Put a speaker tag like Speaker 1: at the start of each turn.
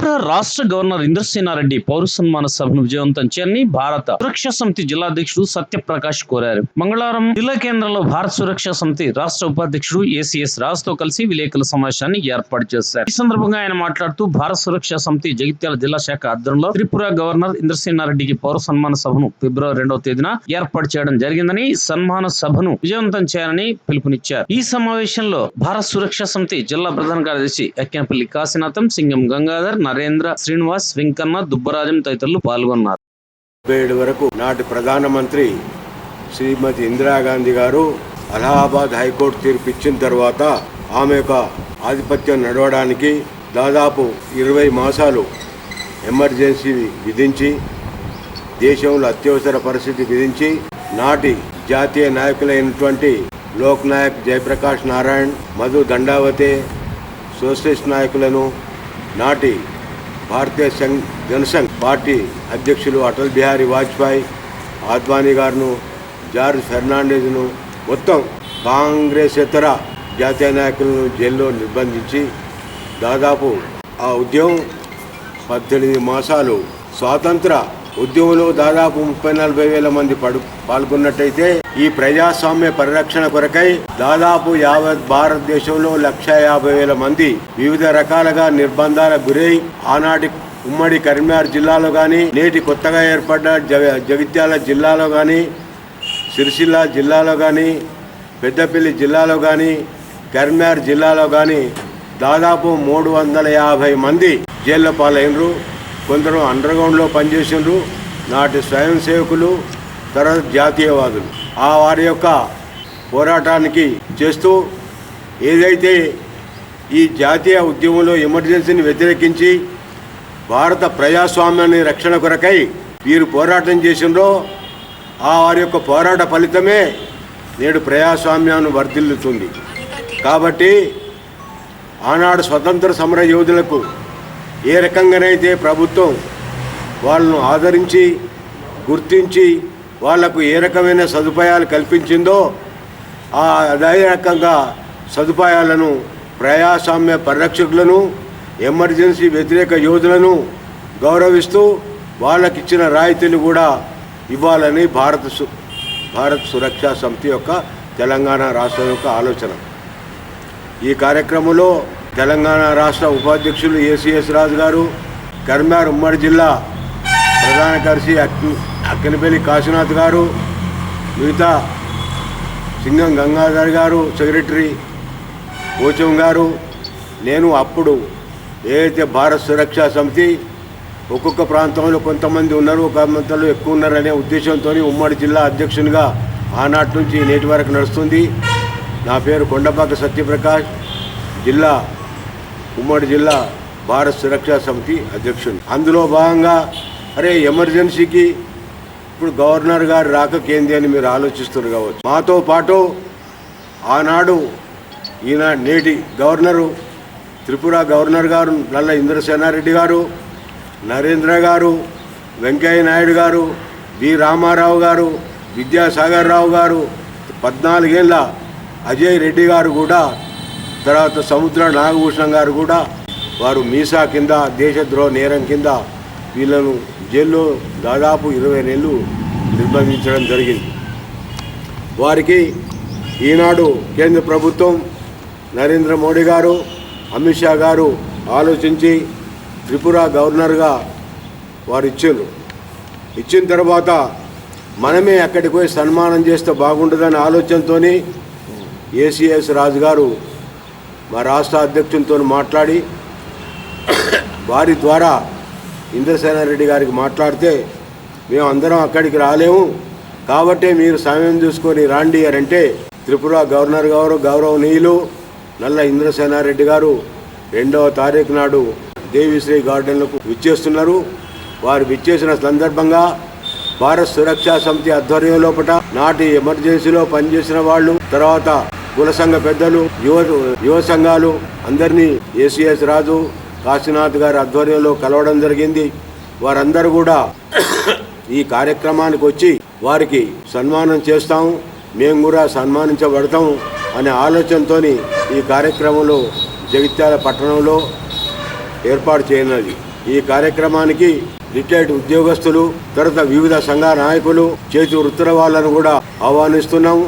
Speaker 1: త్రిపుర రాష్ట్ర గవర్నర్ ఇంద్రసేనారెడ్డి పౌర సన్మాన సభను విజయవంతం చేయాలని భారత సురక్షా సమితి జిల్లాధ్యక్షుడు సత్యప్రకాష్ కోరారు. మంగళవారం జిల్లా కేంద్రంలో భారత సురక్షా సమితి రాష్ట్ర ఉపాధ్యక్షుడు ఏసీఎస్ రాజ్తో కలిసి విలేకరుల సమావేశాన్ని ఏర్పాటు చేశారు. ఈ సందర్భంగా ఆయన మాట్లాడుతూ భారత సురక్షా సమితి జగిత్యాల జిల్లా శాఖ ఆధ్వర్యంలో త్రిపుర గవర్నర్ ఇంద్రసేనారెడ్డికి పౌర సన్మాన సభను ఫిబ్రవరి రెండవ తేదీన ఏర్పాటు చేయడం జరిగిందని సన్మాన సభను విజయవంతం చేయాలని పిలుపునిచ్చారు. ఈ సమావేశంలో భారత సురక్షా సమితి జిల్లా ప్రధాన కార్యదర్శి అక్కంపల్లి కాశీనాథం సింగం గంగాధర్ నరేంద్ర శ్రీనివాస్ వెంకన్న దుబ్బరాజం తదితరులు పాల్గొన్నారు.
Speaker 2: ఏడు వరకు నాటి ప్రధానమంత్రి శ్రీమతి ఇందిరాగాంధీ గారు అలహాబాద్ హైకోర్టు తీర్పు ఇచ్చిన తర్వాత ఆమె యొక్క ఆధిపత్యం నడవడానికి దాదాపు ఇరవై మాసాలు ఎమర్జెన్సీ విధించి దేశంలో అత్యవసర పరిస్థితి విధించి నాటి జాతీయ నాయకులైనటువంటి లోక్ నాయక్ జయప్రకాష్ నారాయణ్ మధు దండావతే సోషలిస్ట్ నాయకులను నాటి భారతీయ సంఘ్ జనసంఘ్ పార్టీ అధ్యక్షులు అటల్ బిహారీ వాజ్పేయి ఆద్వానీ గారును జార్జ్ ఫెర్నాండెజ్ను మొత్తం కాంగ్రెస్ ఇతర జాతీయ నాయకులను జైల్లో నిర్బంధించి దాదాపు ఆ ఉద్యమం పద్దెనిమిది మాసాలు స్వాతంత్ర ఉద్యమంలో దాదాపు ముప్పై నలభై వేల మంది పడు పాల్గొన్నట్టయితే ఈ ప్రజాస్వామ్య పరిరక్షణ కొరకై దాదాపు యావత్ భారతదేశంలో లక్ష యాభై వేల మంది వివిధ రకాలుగా నిర్బంధాలకు గురై ఆనాటి ఉమ్మడి కరీంనగర్ జిల్లాలో కానీ నేటి కొత్తగా ఏర్పడ్డ జగ జగిత్యాల జిల్లాలో కానీ సిరిసిల్ల జిల్లాలో కానీ పెద్దపల్లి జిల్లాలో కానీ కరీంనగర్ జిల్లాలో కానీ దాదాపు మూడు వందల యాభై మంది జైల్లో పాలైనరు. కొందరు అండర్గ్రౌండ్లో పనిచేసిండ్రు నాటి స్వయం సేవకులు తర్వాత జాతీయవాదులు. ఆ వారి యొక్క పోరాటానికి చేస్తూ ఏదైతే ఈ జాతీయ ఉద్యమంలో ఎమర్జెన్సీని వ్యతిరేకించి భారత ప్రజాస్వామ్యాన్ని రక్షణ కొరకై వీరు పోరాటం చేసిండ్రో ఆ వారి యొక్క పోరాట ఫలితమే నేడు ప్రజాస్వామ్యాన్ని వర్ధిల్లుతుంది. కాబట్టి ఆనాడు స్వతంత్ర సమర యోధులకు ఏ రకంగానైతే ప్రభుత్వం వాళ్ళను ఆదరించి గుర్తించి వాళ్ళకు ఏ రకమైన సదుపాయాలు కల్పించిందో ఆ అదే రకంగా సదుపాయాలను ప్రయాసామ్య పరిరక్షకులను ఎమర్జెన్సీ వ్యతిరేక యోధులను గౌరవిస్తూ వాళ్ళకిచ్చిన రాయితీలు కూడా ఇవ్వాలని భారత సు భారత్ సురక్షా సమితి యొక్క తెలంగాణ రాష్ట్రం యొక్క ఆలోచన. ఈ కార్యక్రమంలో తెలంగాణ రాష్ట్ర ఉపాధ్యక్షులు ఏసీఎస్ రాజు గారు కర్మార్ ఉమ్మడి జిల్లా ప్రధాన కార్యదర్శి అక్కినపల్లి కాశీనాథ్ గారు మిగతా సింగం గంగాధర్ గారు సెక్రటరీ కోచం గారు నేను అప్పుడు ఏదైతే భారత్ సురక్షా సమితి ఒక్కొక్క ప్రాంతంలో కొంతమంది ఉన్నారు ఒక ప్రాంతంలో ఎక్కువ ఉన్నారనే ఉద్దేశంతో ఉమ్మడి జిల్లా అధ్యక్షునిగా ఆనాటి నుంచి నేటి వరకు నడుస్తుంది. నా పేరు కొండపాక సత్యప్రకాష్ జిల్లా ఉమ్మడి జిల్లా భారత్ సురక్షా సమితి అధ్యక్షుడు అందులో భాగంగా అరే ఎమర్జెన్సీకి ఇప్పుడు గవర్నర్ గారు రాకకేంది అని మీరు ఆలోచిస్తున్నారు కావచ్చు. మాతో పాటు ఆనాడు ఈయన నేటి గవర్నరు త్రిపుర గవర్నర్ గారు నల్ల ఇంద్రసేనారెడ్డి గారు నరేంద్ర గారు వెంకయ్య నాయుడు గారు వి రామారావు గారు విద్యాసాగర్ రావు గారు పద్నాలుగేళ్ళ అజయ్ రెడ్డి గారు కూడా తర్వాత సముద్ర నాగభూషణం గారు కూడా వారు మీసా కింద దేశద్రోహ నేరం కింద వీళ్ళను జైల్లో దాదాపు ఇరవై నెలలు నిర్బంధించడం జరిగింది. వారికి ఈనాడు కేంద్ర ప్రభుత్వం నరేంద్ర మోడీ గారు అమిత్ షా గారు ఆలోచించి త్రిపుర గవర్నర్గా వారు ఇచ్చారు. ఇచ్చిన తర్వాత మనమే అక్కడికి పోయి సన్మానం చేస్తే బాగుంటుందనే ఆలోచనతో ఏసీఎస్ రాజు గారు మా రాష్ట్ర అధ్యక్షునితో మాట్లాడి వారి ద్వారా ఇంద్రసేనారెడ్డి గారికి మాట్లాడితే మేము అందరం అక్కడికి రాలేము. కాబట్టి మీరు సమయం చూసుకొని రాండి అని అంటే త్రిపుర గవర్నర్ గారు గౌరవనీయులు నల్ల ఇంద్రసేనారెడ్డి గారు రెండవ తారీఖు నాడు దేవిశ్రీ గార్డెన్లకు విచ్చేస్తున్నారు. వారు విచ్చేసిన సందర్భంగా భారత్ సురక్షా సమితి ఆధ్వర్యం లోపల నాటి ఎమర్జెన్సీలో పనిచేసిన వాళ్ళు తర్వాత కుల సంఘ పెద్దలు యువ యువ సంఘాలు అందరినీ ఏసీఎస్ రాజు కాశీనాథ్ గారి ఆధ్వర్యంలో కలవడం జరిగింది. వారందరూ కూడా ఈ కార్యక్రమానికి వచ్చి వారికి సన్మానం చేస్తాం. మేము కూడా సన్మానించబడతాం అనే ఆలోచనతోని ఈ కార్యక్రమంలో జగిత్యాల పట్టణంలో ఏర్పాటు చేయనున్నది ఈ కార్యక్రమానికి రిటైర్డ్ ఉద్యోగస్తులు తర్వాత వివిధ సంఘ నాయకులు చేతి వృత్తుల వాళ్ళను కూడా ఆహ్వానిస్తున్నాము